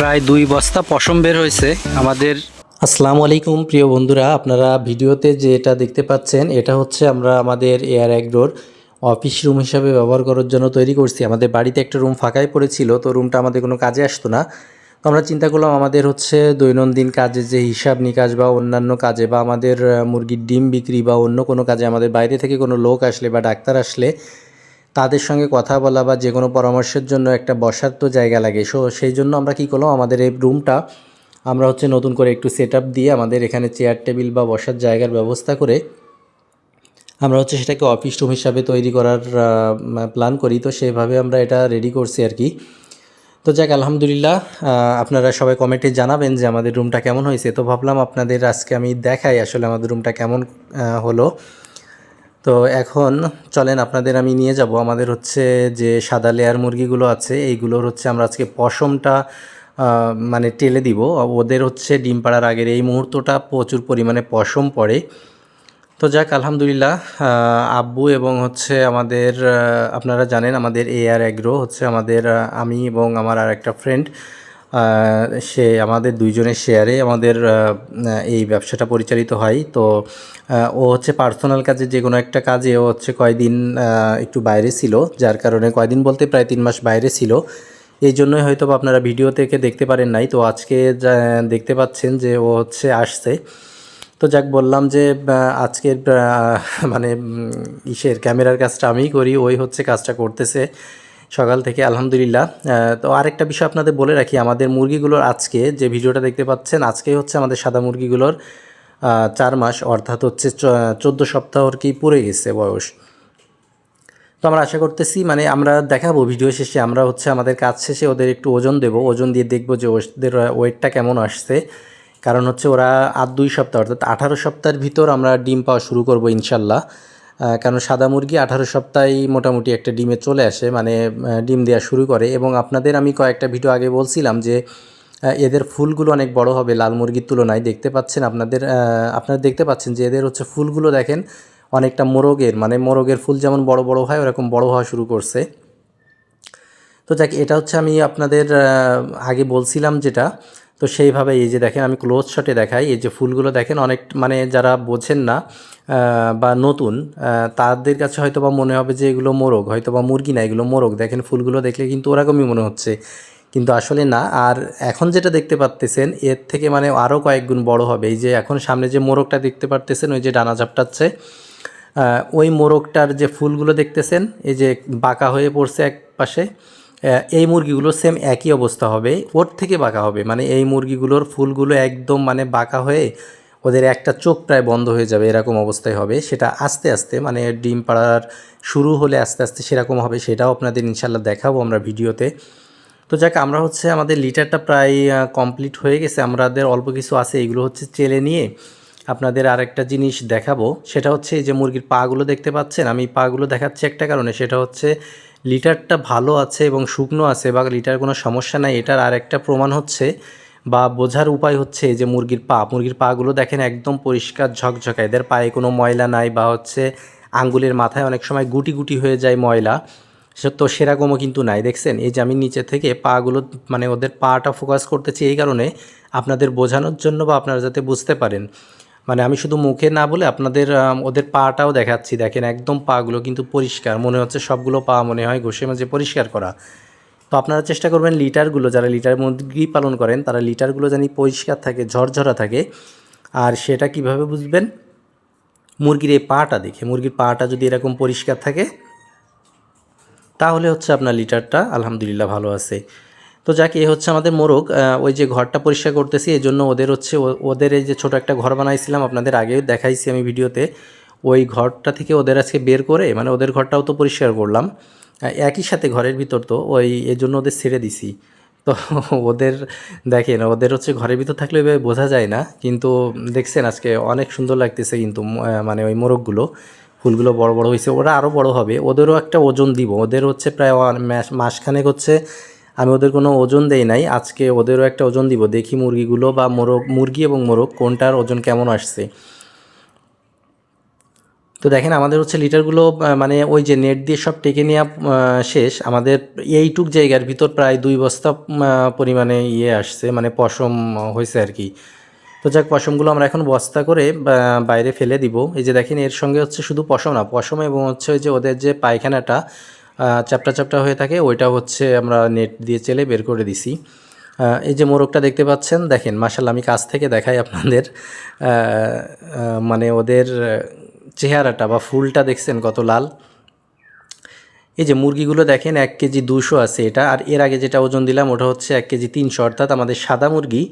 প্রায় দুই বস্তা পশম বের হয়েছে আমাদের। আসসালামু আলাইকুম, প্রিয় বন্ধুরা, আপনারা ভিডিওতে যেটা দেখতে পাচ্ছেন, এটা হচ্ছে আমরা আমাদের এয়ার অ্যাগ্রোর অফিস রুম হিসাবে ব্যবহার করার জন্য তৈরি করছি। আমাদের বাড়িতে একটা রুম ফাঁকাই পড়েছিল, তো রুমটা আমাদের কোনো কাজে আসতো না। তো আমরা চিন্তা করলাম, আমাদের হচ্ছে দৈনন্দিন কাজে যে হিসাব নিকাশ বা অন্যান্য কাজে বা আমাদের মুরগির ডিম বিক্রি বা অন্য কোনো কাজে আমাদের বাইরে থেকে কোনো লোক আসলে বা ডাক্তার আসলে তাদের সঙ্গে কথা বলা বা যে কোনো পরামর্শের জন্য একটা বসার তো জায়গা লাগে। সো সেই জন্য আমরা কী করলাম, আমাদের এই রুমটা আমরা হচ্ছে নতুন করে একটু সেট দিয়ে আমাদের এখানে চেয়ার টেবিল বা বসার জায়গার ব্যবস্থা করে আমরা হচ্ছে সেটাকে অফিস রুম হিসাবে তৈরি করার প্ল্যান করি। তো সেভাবে আমরা এটা রেডি করছি আর কি। তো যাক, আলহামদুলিল্লাহ আপনারা সবাই কমেন্টে জানাবেন যে আমাদের রুমটা কেমন হয়েছে। তো ভাবলাম আপনাদের আজকে আমি দেখাই আসলে আমাদের রুমটা কেমন হলো। তো এখন চলেন আপনাদের আমি নিয়ে যাব। আমাদের হচ্ছে যে সাদা লেয়ার মুরগিগুলো আছে, এইগুলোর হচ্ছে আমরা আজকে পশমটা মানে টেলে দিব। ওদের হচ্ছে ডিম পাড়ার আগের এই মুহূর্তটা প্রচুর পরিমাণে পশম পড়ে। তো যাক, আলহামদুলিল্লাহ আব্বু এবং হচ্ছে আমাদের আপনারা জানেন আমাদের এ আর অ্যাগ্রো হচ্ছে আমাদের আমি এবং আমার আর একটা ফ্রেন্ড সে আমাদের দুইজনের শেয়ারে আমাদের এই ব্যবসাটা পরিচালিত হয়। তো ও হচ্ছে পার্সোনাল কাজে যে কোনো একটা কাজে ও হচ্ছে কয়দিন একটু বাইরে ছিল, যার কারণে কয়দিন বলতে প্রায় তিন মাস বাইরে ছিল। এই জন্যই হয়তো আপনারা ভিডিও থেকে দেখতে পারেন নাই। তো আজকে দেখতে পাচ্ছেন যে ও হচ্ছে আসছে। তো যাক, বললাম যে আজকের মানে ইসের ক্যামেরার কাজটা আমিই করি, ওই হচ্ছে কাজটা করতেছে। সকাল থেকে, আলহামদুলিল্লাহ। তো আরেকটা বিষয় আপনাদের বলে রাখি, আমাদের মুরগিগুলোর আজকে যে ভিডিওটা দেখতে পাচ্ছেন আজকে হচ্ছে আমাদের সাদা মুরগিগুলোর চার মাস, অর্থাৎ হচ্ছে চোদ্দ সপ্তাহ আর কি পুরে গেছে বয়স। তো আমরা আশা করতেছি মানে আমরা দেখাবো ভিডিও শেষে, আমরা হচ্ছে আমাদের কাজ শেষে ওদের একটু ওজন দেব, ওজন দিয়ে দেখব যে ওদের ওয়েটটা কেমন আসছে। কারণ হচ্ছে ওরা আর দুই সপ্তাহ, অর্থাৎ আঠারো সপ্তাহের ভিতর আমরা ডিম পাওয়া শুরু করব ইনশাল্লাহ। কারণ সাদা মুরগি আঠারো সপ্তাহেই মোটামুটি একটা ডিমে চলে আসে মানে ডিম দেওয়া শুরু করে। এবং আপনাদের আমি কয়েকটা ভিডিও আগে বলছিলাম যে এদের ফুলগুলো অনেক বড় হবে লাল মুরগির তুলনায়। দেখতে পাচ্ছেন আপনাদের আপনারা দেখতে পাচ্ছেন যে এদের হচ্ছে ফুলগুলো দেখেন অনেকটা মোরগের মানে মোরগের ফুল যেমন বড় বড় হয়, ওরকম বড় হওয়া শুরু করছে। তো যাক, এটা হচ্ছে আমি আপনাদের আগে বলছিলাম যেটা। তো সেইভাবে এই যে দেখেন, আমি ক্লোজ শটে দেখাই, এই যে ফুলগুলো দেখেন, অনেক মানে যারা বোঝেন না বা নতুন তাদের কাছে হয়তো বা মনে হবে যে এগুলো মোরগ হয়তো বা মুরগি না, এগুলো মোরগ। দেখেন ফুলগুলো দেখলে কিন্তু ওরকমই মনে হচ্ছে। কিন্তু আসলে না, আর এখন যেটা দেখতে পারতেছেন, এর থেকে মানে আরও কয়েক গুণ বড় হবে। এই যে এখন সামনে যে মোরগটা দেখতে পারতেছেন, ওই যে ডানা ঝাপটাচ্ছে ওই মোরগটার যে ফুলগুলো দেখতেছেন, এই যে বাঁকা হয়ে পড়ছে এক পাশে এই মুরগিগুলো সেম একই অবস্থা হবে, ওর থেকে বাঁকা হবে। মানে এই মুরগিগুলোর ফুলগুলো একদম মানে বাঁকা হয়ে ওদের একটা চোখ প্রায় বন্ধ হয়ে যাবে এরকম অবস্থায় হবে। সেটা আস্তে আস্তে মানে ডিম পাড়ার শুরু হলে আস্তে আস্তে সেরকম হবে, সেটাও আপনাদের ইনশাল্লাহ দেখাবো আমরা ভিডিওতে। তো যাক, আমরা হচ্ছে আমাদের লিটারটা প্রায় কমপ্লিট হয়ে গেছে। আমাদের অল্প কিছু আছে, এগুলো হচ্ছে চেলে নিয়ে আপনাদের আরেকটা জিনিস দেখাবো। সেটা হচ্ছে এই যে মুরগির পাগুলো দেখতে পাচ্ছেন? আমি পাগুলো দেখাচ্ছি একটা কারণে, সেটা হচ্ছে লিটারটা ভালো আছে এবং শুকনো আছে বা লিটার কোনো সমস্যা নাই, এটার আরেকটা প্রমাণ হচ্ছে বা বোঝার উপায় হচ্ছে যে মুরগির পা। মুরগির পাগুলো দেখেন একদম পরিষ্কার ঝকঝকা, এদের পায়ে কোনো ময়লা নাই বা হচ্ছে আঙ্গুলের মাথায় অনেক সময় গুটি গুটি হয়ে যায় ময়লা। সে তো সেরকমও কিন্তু নাই। দেখছেন, এই যে আমি নিচে থেকে পাগুলো মানে ওদের পাটা ফোকাস করতেছি এই কারণে আপনাদের বোঝানোর জন্য বা আপনারা যাতে বুঝতে পারেন। মানে আমি শুধু মুখে না বলে আপনাদের ওদের পাটাও দেখাচ্ছি। দেখেন একদম পাগুলো কিন্তু পরিষ্কার। মনে হচ্ছে সবগুলো পা মনে হয় ঘষে মাঝে পরিষ্কার করা। তো আপনারা চেষ্টা করবেন লিটারগুলো, যারা লিটার মুরগি পালন করেন, তারা লিটারগুলো জানি পরিষ্কার থাকে, ঝরঝরা থাকে। আর সেটা কীভাবে বুঝবেন? মুরগির এই পাটা দেখে। মুরগির পাটা যদি এরকম পরিষ্কার থাকে, তাহলে হচ্ছে আপনার লিটারটা আলহামদুলিল্লাহ ভালো আছে। তো যাক, এ হচ্ছে আমাদের মোরগ। ওই যে ঘরটা পরিষ্কার করতেছি এই জন্য ওদের হচ্ছে ওদের এই যে ছোট একটা ঘর বানাইছিলাম, আপনাদের আগেও দেখাইছি আমি ভিডিওতে। ওই ঘরটা থেকে ওদের আজকে বের করে মানে ওদের ঘরটাও তো পরিষ্কার করলাম। একই সাথে ঘরের ভিতর তো, ওই এর জন্য ওদের ছেড়ে দিছি। তো ওদের, দেখেন, ওদের হচ্ছে ঘরের ভিতর থাকলে এভাবে বোঝা যায় না, কিন্তু দেখছেন আজকে অনেক সুন্দর লাগতেছে কিন্তু মানে ওই মোরগগুলো, ফুলগুলো বড় বড় হয়েছে ওরা আরও বড় হবে। ওদেরও একটা ওজন দিব, ওদের হচ্ছে প্রায় মাসখানেক হচ্ছে আমি ওদের কোনো ওজন দেই নাই। আজকে ওদেরও একটা ওজন দিব। দেখি মুরগিগুলো বা মোরগ, মুরগি এবং মোরগ, কোনটার ওজন কেমন আসছে। তো দেখেন, আমাদের হচ্ছে লিটারগুলো মানে ওই যে নেট দিয়ে সব টেকে নেওয়া শেষ। আমাদের এইটুক জায়গার ভিতর প্রায় দুই বস্তা পরিমাণে ইয়ে আসছে মানে পশম হয়েছে আর কি। তো যাক, পশমগুলো আমরা এখন বস্তা করে বাইরে ফেলে দিব। এই যে দেখেন, এর সঙ্গে হচ্ছে শুধু পশম না, পশম এবং হচ্ছে ওই যে ওদের যে পায়খানাটা চ্যাপটা চ্যাপটা হয়ে থাকে, ওইটা হচ্ছে আমরা নেট দিয়ে চেলে বের করে দিছি। এই যে মোরগটা দেখতে পাচ্ছেন, দেখেন মাসাল্লাহ আমি কাছ থেকে দেখাই আপনাদের। মানে ওদের চেহারাটা বা ফুলটা দেখছেন কত লাল। এই যে মুরগিগুলো দেখেন, এক কেজি দুশো আছে এটা, আর এর আগে যেটা ওজন দিলাম ওটা হচ্ছে এক কেজি তিনশো, অর্থাৎ আমাদের সাদা মুরগি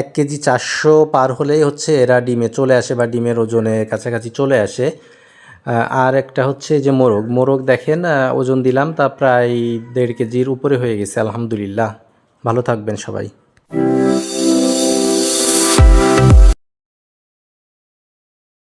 এক কেজি চারশো পার হলেই হচ্ছে এরা ডিমে চলে আসে বা ডিমের ওজনে কাছাকাছি চলে আসে। আর একটা হচ্ছে যে মোরগ। মোরগ দেখেন ওজন দিলাম, তা প্রায় দেড় কেজির উপরে হয়ে গেছে, আলহামদুলিল্লাহ। ভালো থাকবেন সবাই।